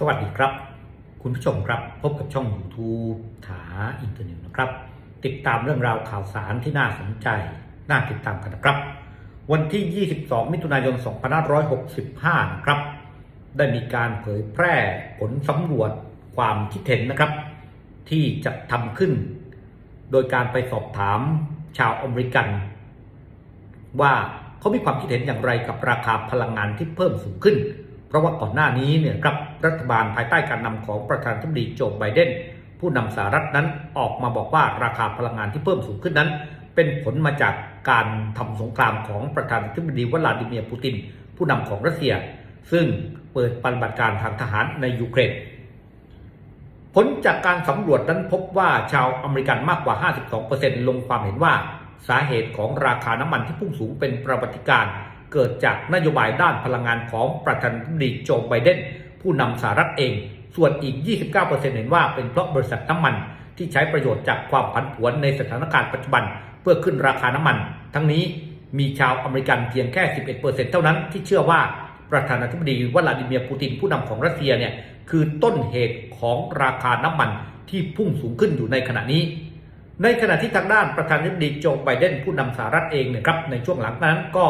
สวัสดีครับ คุณผู้ชมครับพบกับช่อง YouTube ถาอินเทอร์เน็ตนะครับ ติดตามเรื่องราวข่าวสารที่น่าสนใจ น่าติดตามกันนะครับ วันที่ 22 มิถุนายน 2565 นะครับ ได้มีการเผยแพร่ผลสำรวจความคิดเห็นนะครับ ที่จะทำขึ้น โดยการไปสอบถามชาวอเมริกัน ว่าเขามีความคิดเห็นอย่างไรกับราคาพลังงานที่เพิ่มสูงขึ้น เพราะว่าก่อนหน้านี้เนี่ยครับรัฐบาลภายใต้การนำของประธานาธิบดีโจไบเดนผู้นำสหรัฐนั้นออกมาบอกว่าราคาพลังงานที่เพิ่มสูงขึ้นนั้น เป็นผลมาจากการทำสงครามของประธานาธิบดีวลาดิเมียร์ปูติน ผู้นำของรัสเซีย ซึ่งเปิดปฏิบัติการทางทหารในยูเครนผลจากการสำรวจนั้นพบว่าชาวอเมริกันมากกว่า 52%ลงความเห็นว่า สาเหตุของราคาน้ำมันที่พุ่งสูงเป็นประวัติการณ์ เกิดจากนโยบายด้านพลังงานของประธานาธิบดีโจไบเดนผู้นำสหรัฐเอง ส่วนอีก 29%เห็นว่าเป็นเพราะบริษัทน้ำมันที่ใช้ประโยชน์จากความผันผวนในสถานการณ์ปัจจุบัน เพื่อขึ้นราคาน้ำมัน ทั้งนี้มีชาวอเมริกันเพียงแค่ 11%เท่านั้นที่เชื่อว่าประธานาธิบดีวลาดิเมียร์ปูตินผู้นำของรัสเซียเนี่ยคือต้นเหตุของราคาน้ำมันที่พุ่งสูงขึ้นอยู่ในขณะนี้ ในขณะที่ทางด้านประธานาธิบดีโจไบเดนผู้นำสหรัฐเองเนี่ยครับในช่วงหลังนั้นก็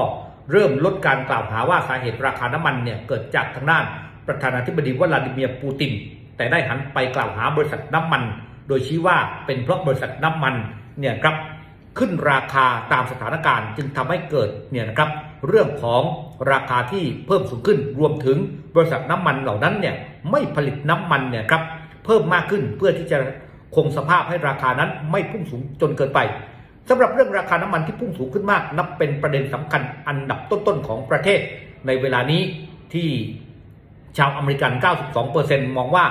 เริ่มลดการกล่าวหาว่าสาเหตุราคาน้ำมันเนี่ยเกิดจากทางด้านประธานาธิบดีวลาดิเมียร์ปูติน แต่ได้หันไปกล่าวหาบริษัทน้ำมัน โดยชี้ว่าเป็นเพราะบริษัทน้ำมันเนี่ยครับขึ้นราคาตามสถานการณ์จึงทำให้เกิดเนี่ยนะครับเรื่องของราคาที่เพิ่มสูงขึ้นรวมถึงบริษัทน้ำมันเหล่านั้นเนี่ยไม่ผลิตน้ำมันเนี่ยครับเพิ่มมากขึ้นเพื่อที่จะคงสภาพให้ราคานั้นไม่พุ่งสูงจนเกินไป สำหรับเรื่องราคาน้ำมันที่พุ่งสูงขึ้นมาก นับเป็นประเด็นสำคัญอันดับต้นๆของประเทศ ในเวลานี้ที่ชาวอเมริกัน 92%มองว่า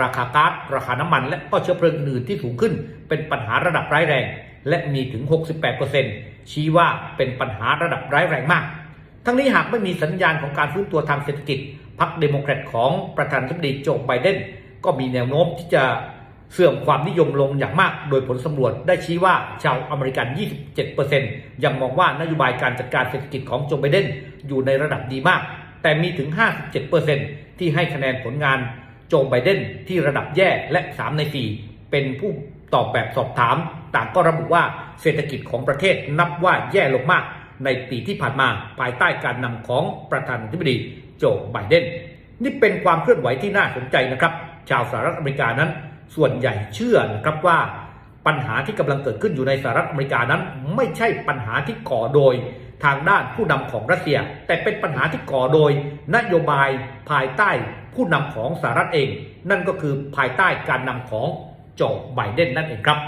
ราคาก๊าซราคาน้ำมัน และก็เชื้อเพลิงอื่นที่สูงขึ้น เป็นปัญหาระดับร้ายแรง และมีถึง 68%ชี้ว่าเป็นปัญหาระดับร้ายแรงมาก ทั้งนี้หากไม่มีสัญญาณของการฟื้นตัวทางเศรษฐกิจพรรคเดโมแครตของประธานาธิบดีโจไบเดนก็มีแนวโน้มที่จะ เสื่อมความนิยมลงอย่างมาก โดยผลสำรวจได้ชี้ว่าชาวอเมริกัน 27%ยังมองว่านโยบายการจัดการเศรษฐกิจของโจไบเดนอยู่ในระดับดีมาก แต่มีถึง 57%ที่ให้คะแนนผลงานโจไบเดนที่ระดับแย่และ 3 ใน 4 เป็นผู้ตอบแบบสอบถาม ต่างก็ระบุว่าเศรษฐกิจของประเทศนับว่าแย่ลงมาก ในปีที่ผ่านมาภายใต้การนำของประธานาธิบดีโจไบเดนนี่เป็นความเคลื่อนไหวที่น่าสนใจนะครับ ชาวสหรัฐอเมริกานั้น ส่วนใหญ่เชื่อนะครับว่าปัญหาที่กำลังเกิดขึ้นอยู่ในสหรัฐอเมริกานั้น ไม่ใช่ปัญหาที่ก่อโดยทางด้านผู้นำของรัสเซีย แต่เป็นปัญหาที่ก่อโดยนโยบายภายใต้ผู้นำของสหรัฐเอง นั่นก็คือภายใต้การนำของโจไบเดนนั่นเองครับ